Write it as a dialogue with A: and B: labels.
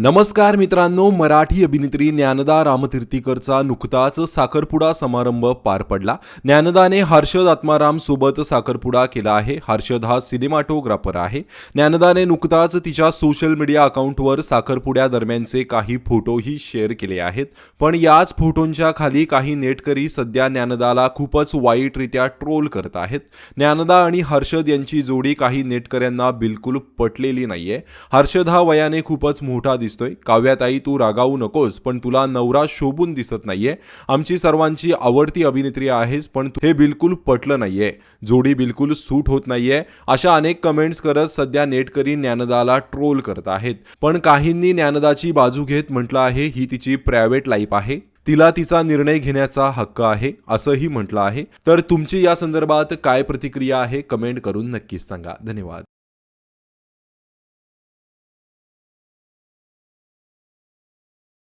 A: नमस्कार मित्रांनो मराठी अभिनेत्री ज्ञानदा रामतीर्थीकरचा नुकताच साखरपुडा समारंभ पार पडला. ज्ञानदाने हर्षद आत्माराम सोबत साखरपुडा केला आहे. हर्षद हा सिनेमाटोग्राफर आहे. ज्ञानदाने नुकताच तिच्या सोशल मीडिया अकाउंटवर साखरपुड्या दरम्यानचे काही फोटोही शेअर केले आहेत. पण याच फोटोंच्या खाली काही नेटकरी सध्या ज्ञानदाला खूपच वाईटरित्या ट्रोल करत आहेत. ज्ञानदा आणि हर्षद यांची जोडी काही नेटकऱ्यांना बिलकुल पटलेली नाहीये. हर्षद हा वयाने खूपच मोठा दिसतोय. काव्याताई तू रागावू नकोस पण तुला नवरा शोभून दिसत नाहीये. आमची सर्वांची आवडती अभिनेत्री आहेस पण हे बिलकुल पटलं नाहीये. जोडी बिलकुल सूट होत नाहीये. अशा अनेक कमेंट्स करत सध्या नेटकरी ज्ञानदाला ट्रोल करत आहेत. पण काहींनी ज्ञानदाची बाजू घेत म्हटलं आहे ही तिची प्रायव्हेट लाईफ आहे. तिला तिचा निर्णय घेण्याचा हक्क आहे असंही म्हटलं आहे. तर तुमची या संदर्भात काय प्रतिक्रिया आहे कमेंट करून नक्कीच सांगा. धन्यवाद.